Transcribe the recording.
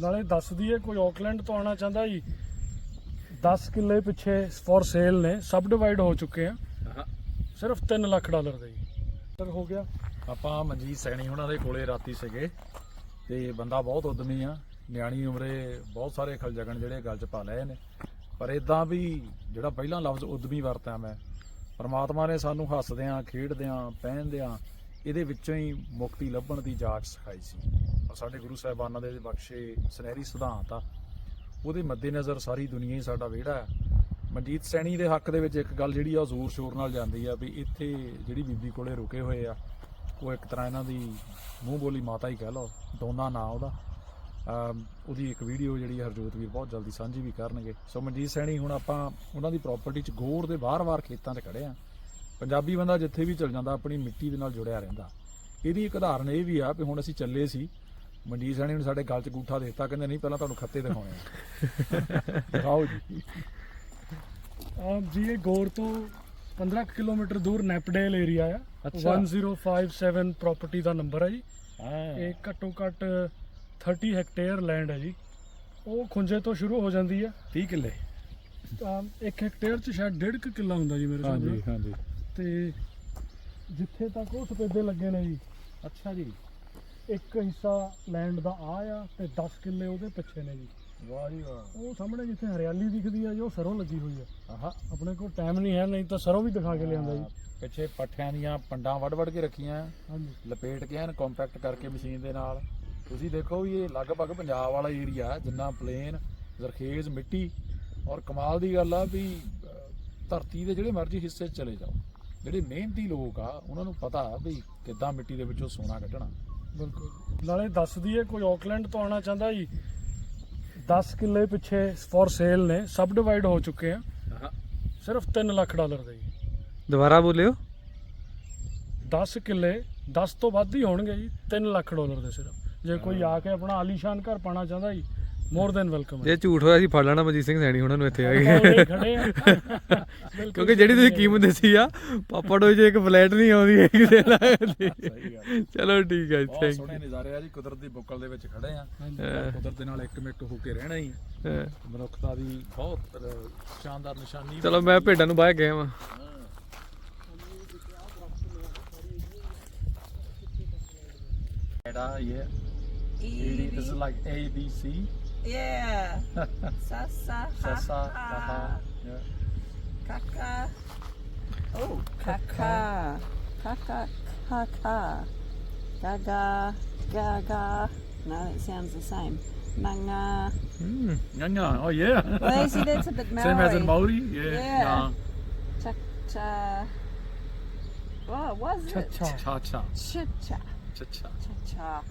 ਨਾਲੇ ਦੱਸ ਦਈਏ ਕੋਈ ਆਕਲੈਂਡ ਤੋਂ ਆਉਣਾ ਚਾਹੁੰਦਾ ਜੀ 10 ਕਿੱਲੇ ਪਿੱਛੇ ਫॉर ਸੇਲ ਨੇ ਸਬ ਡਿਵਾਈਡ ਹੋ ਚੁੱਕੇ ਆ। ਸਿਰਫ 3 ਲੱਖ ਡਾਲਰ ਦੇ ਜੀ। ਸਰ ਹੋ ਗਿਆ। ਆਪਾਂ ਮਨਜੀਤ ਸੈਣੀ ਉਹਨਾਂ ਦੇ ਕੋਲੇ ਰਾਤੀ ਸੀਗੇ ਤੇ ਬੰਦਾ ਬਹੁਤ ਉਦਮੀ ਆ ਨਿਆਣੀ ਉਮਰੇ ਬਹੁਤ ਸਾਰੇ ਖਲਜਗਣ ਜਿਹੜੇ ਗੱਲ ਚ ਪਾ ਲਏ ਨੇ। ਪਰ ਇਦਾਂ ਵੀ ਜਿਹੜਾ ਪਹਿਲਾਂ ਲਫ਼ਜ਼ ਉਦਮੀ ਵਰਤਿਆ ਮੈਂ ਪਰਮਾਤਮਾ ਨੇ ਸਾਨੂੰ ਹੱਸਦਿਆਂ ਖੇਡਦਿਆਂ ਪਹਿਨਦਿਆਂ ਇਹਦੇ ਵਿੱਚੋਂ ਹੀ ਮੁਕਤੀ ਲੱਭਣ ਦੀ ਜਾਚ ਸਿਖਾਈ ਸੀ। ਸਾਡੇ ਗੁਰੂ ਸਾਹਿਬਾਨਾਂ ਦੇ ਬਖਸ਼ੇ ਸੁਨਹਿਰੀ ਸਿਧਾਂਤ ਆ, ਉਹਦੇ ਮੱਦੇਨਜ਼ਰ ਸਾਰੀ ਦੁਨੀਆ ਹੀ ਸਾਡਾ ਵਿਹੜਾ ਹੈ। ਮਨਜੀਤ ਸੈਣੀ ਦੇ ਹੱਕ ਦੇ ਵਿੱਚ ਇੱਕ ਗੱਲ ਜਿਹੜੀ ਆ, ਉਹ ਜ਼ੋਰ ਸ਼ੋਰ ਨਾਲ ਜਾਂਦੀ ਆ ਵੀ ਇੱਥੇ ਜਿਹੜੀ ਬੀਬੀ ਕੋਲੇ ਰੁਕੇ ਹੋਏ ਆ, ਉਹ ਇੱਕ ਤਰ੍ਹਾਂ ਇਹਨਾਂ ਦੀ ਮੂੰਹ ਬੋਲੀ ਮਾਤਾ ਹੀ ਕਹਿ ਲਓ, ਦੋਨਾ ਨਾਂ ਉਹਦਾ। ਉਹਦੀ ਇੱਕ ਵੀਡੀਓ ਜਿਹੜੀ ਹਰਜੋਤ ਵੀਰ ਬਹੁਤ ਜਲਦੀ ਸਾਂਝੀ ਵੀ ਕਰਨਗੇ। ਸੋ ਮਨਜੀਤ ਸੈਣੀ ਹੁਣ ਆਪਾਂ ਉਹਨਾਂ ਦੀ ਪ੍ਰਾਪਰਟੀ 'ਚ ਗੋਰ ਦੇ ਬਾਹਰ-ਬਾਹਰ ਖੇਤਾਂ 'ਚ ਖੜੇ ਆ। ਪੰਜਾਬੀ ਬੰਦਾ ਜਿੱਥੇ ਵੀ ਚਲ ਜਾਂਦਾ, ਆਪਣੀ ਮਿੱਟੀ ਦੇ ਨਾਲ ਜੁੜਿਆ ਰਹਿੰਦਾ। ਇਹਦੀ ਇੱਕ ਉਦਾਹਰਨ ਇਹ ਵੀ ਆ ਵੀ ਹੁਣ ਅਸੀਂ ਚੱਲੇ ਸੀ ਮਨਜੀਤ ਸੈਣੀ ਨੇ ਸਾਡੇ ਗਲ 'ਚ ਗੂਠਾ ਦੇ ਦਿੱਤਾ ਕਹਿੰਦੇ ਨਹੀਂ ਪਹਿਲਾਂ ਤੁਹਾਨੂੰ ਖੱਤੇ ਦਿਖਾਉਣੇ ਆ। ਦਿਖਾਓ ਜੀ। ਆਹ ਜੀ ਇਹ ਗੌਰ ਤੋਂ 15 ਕੁ ਕਿਲੋਮੀਟਰ ਦੂਰ ਨੈਪਡੇਲ ਏਰੀਆ ਆ। ਅੱਛਾ। 1057 ਪ੍ਰਾਪਰਟੀ ਦਾ ਨੰਬਰ ਹੈ ਜੀ। ਹਾਂ। ਇਹ ਘੱਟੋ ਘੱਟ 30 ਹੈਕਟੇਅਰ ਲੈਂਡ ਹੈ ਜੀ। ਉਹ ਖੁੰਝੇ ਤੋਂ ਸ਼ੁਰੂ ਹੋ ਜਾਂਦੀ ਹੈ 30 ਕਿੱਲੇ। ਤਾਂ ਇੱਕ ਹੈਕਟੇਅਰ ਚ ਸ਼ਾਇਦ 1.5 ਕਿੱਲਾ ਹੁੰਦਾ ਜੀ ਮੇਰੇ ਹਿਸਾਬ ਨਾਲ। ਹਾਂਜੀ। ਤੇ ਜਿੱਥੇ ਤੱਕ ਉਹ ਸਪੇਦੇ ਲੱਗੇ ਨੇ ਜੀ। ਅੱਛਾ ਜੀ। ਇੱਕ ਹਿੱਸਾ ਲੈਂਡ ਦਾ ਆ ਆ ਤੇ 10 ਕਿੱਲੇ ਉਹਦੇ ਪਿੱਛੇ ਨੇ ਜੀ। ਵਾਹ ਜੀ ਵਾਹ। ਉਹ ਸਾਹਮਣੇ ਜਿੱਥੇ ਹਰਿਆਲੀ ਦਿਖਦੀ ਆ ਜੀ ਉਹ ਸਰੋਂ ਲੱਗੀ ਹੋਈ ਆ। ਆਹਾ। ਆਪਣੇ ਕੋਲ ਟਾਈਮ ਨਹੀਂ ਹੈ ਨਹੀਂ ਤਾਂ ਸਰੋਂ ਵੀ ਦਿਖਾ ਕੇ ਲਿਆਂਦਾ ਜੀ। ਪਿੱਛੇ ਪੱਠਿਆਂ ਦੀਆਂ ਪੰਡਾਂ ਵੱਢ-ਵੱਢ ਕੇ ਰੱਖੀਆਂ। ਹਾਂਜੀ। ਲਪੇਟ ਕੇ ਐਨ ਕੰਪੈਕਟ ਕਰਕੇ ਮਸ਼ੀਨ ਦੇ ਨਾਲ। ਤੁਸੀਂ ਦੇਖੋ ਵੀ ਇਹ ਲਗਭਗ ਪੰਜਾਬ ਵਾਲਾ ਏਰੀਆ ਜਿੰਨਾ ਪਲੇਨ ਜ਼ਰਖੇਜ਼ ਮਿੱਟੀ। ਔਰ ਕਮਾਲ ਦੀ ਗੱਲ ਆ ਵੀ ਧਰਤੀ ਦੇ ਜਿਹੜੇ ਮਰਜ਼ੀ ਹਿੱਸੇ ਚਲੇ ਜਾਓ। ਜਿਹੜੇ ਮਿਹਨਤੀ ਲੋਕ ਆ ਉਹਨਾਂ ਨੂੰ ਪਤਾ ਵੀ ਕਿੱਦਾਂ ਮਿੱਟੀ ਦੇ ਵਿੱਚੋਂ ਸੋਨਾ ਕੱਢਣਾ। ਬਿਲਕੁਲ। ਨਾਲੇ ਦੱਸ ਦਈਏ ਕੋਈ ਆਕਲੈਂਡ ਤੋਂ ਆਉਣਾ ਚਾਹੁੰਦਾ ਜੀ 10 ਕਿੱਲੇ ਪਿੱਛੇ ਫॉर ਸੇਲ ਨੇ ਸਬ ਡਿਵਾਈਡ ਹੋ ਚੁੱਕੇ ਆ। ਸਿਰਫ 3 ਲੱਖ ਡਾਲਰ ਦੇ ਜੀ। ਦੁਬਾਰਾ ਬੋਲਿਓ। 10 ਕਿੱਲੇ 10 ਤੋਂ ਵੱਧ ਹੀ ਹੋਣਗੇ ਜੀ 3 ਲੱਖ ਡਾਲਰ ਦੇ ਸਿਰਫ। ਜੇ ਕੋਈ ਆ ਕੇ ਆਪਣਾ ਆਲੀਸ਼ਾਨ ਘਰ ਪਾਣਾ ਚਾਹੁੰਦਾ ਜੀ ਮੋਰ ਦੈਨ ਵੈਲਕਮ ਜੇ ਝੂਠ ਹੋਇਆ ਸੀ ਫੜ ਲੈਣਾ ਮਨਜੀਤ ਸਿੰਘ ਸੈਣੀ ਉਹਨਾਂ ਨੂੰ ਇੱਥੇ ਆ ਕੇ। ਖੜੇ ਆ। ਬਿਲਕੁਲ ਕਿਉਂਕਿ ਜਿਹੜੀ ਤੁਸੀਂ ਕੀਮਤ ਦੱਸੀ ਆ ਪਾਪਾ ਡੋਈ 'ਚ ਇੱਕ ਫਲੈਟ ਨਹੀਂ ਆਉਂਦੀ ਹੈਗੀ ਦੇ ਨਾਲ ਸਹੀ ਗੱਲ ਚਲੋ ਠੀਕ ਹੈ ਥੈਂਕ ਸੋਹਣੇ ਨਜ਼ਾਰੇ ਆ ਜੀ ਕੁਦਰਤ ਦੀ ਬੁੱਕਲ ਦੇ ਵਿੱਚ ਖੜੇ ਆ। ਕੁਦਰਤ ਦੇ ਨਾਲ ਇੱਕਮਿਕ ਹੋ ਕੇ ਰਹਿਣਾ ਹੀ। ਯੂ ਮਨੁੱਖਤਾ ਦੀ ਬਹੁਤ ਸ਼ਾਨਦਾਰ ਨਿਸ਼ਾਨੀ ਚਲੋ ਮੈਂ ਭੇਡਾਂ ਨੂੰ ਬਾਹਰ ਗਿਆ ਵਾਂ। ਇਹ E, it is like A B C yeah. Sa sa ha Sasa ha. haha yeah. Kaka. Oh, kaka. Kaka kaka. Gaga gaga. No, it sounds the same. Manga. Hmm, yeah, yeah. Oh yeah. Well, see, that's a bit Maori. Same as in Maori. Yeah. Yeah. Cha cha. What was it? Cha-cha. Cha cha. Cha cha. Cha cha. Cha cha.